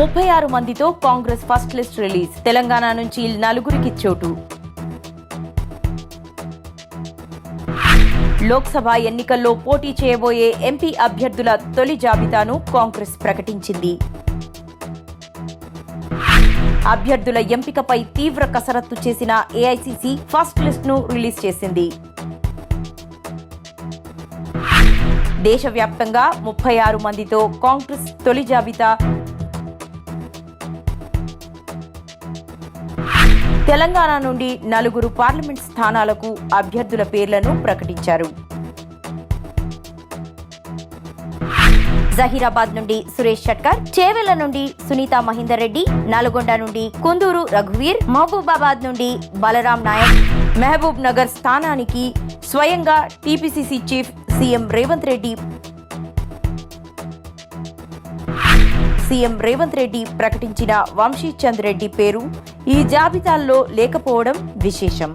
ముప్పై ఆరు మందితో Congress first list release. Telangana నుంచి నలుగురికి చోటు. లోక్సభ ఎన్నికల్లో పోటీ చేయబోయే ఎంపీ అభ్యర్థుల తొలి జాబితాను కాంగ్రెస్ ప్రకటించింది. అభ్యర్థుల ఎంపికపై తీవ్ర కసరత్తు చేసిన ఏఐసిసి ఫస్ట్ లిస్ట్ను రిలీజ్ చేసింది. దేశవ్యాప్తంగా ముప్పై ఆరు మందితో కాంగ్రెస్ తొలి జాబితా తెలంగాణ నుండి నలుగురు పార్లమెంట్ స్థానాలకు అభ్యర్థుల పేర్లను ప్రకటించారు. జహీరాబాద్ నుండి సురేష్ షట్కర్ చేవెళ్ళ నుండి సునీత మహేందర్ రెడ్డి నల్గొండ నుండి కుందూరు రఘువీర్ మహబూబాబాద్ నుండి బలరాం నాయక్. మహబూబ్ నగర్ స్థానానికి స్వయంగా TPCC chief CM Revanth Reddy CM Revanth Reddy ప్రకటించిన వంశీచంద్ రెడ్డి పేరు ఈ జాబితాల్లో లేకపోవడం విశేషం.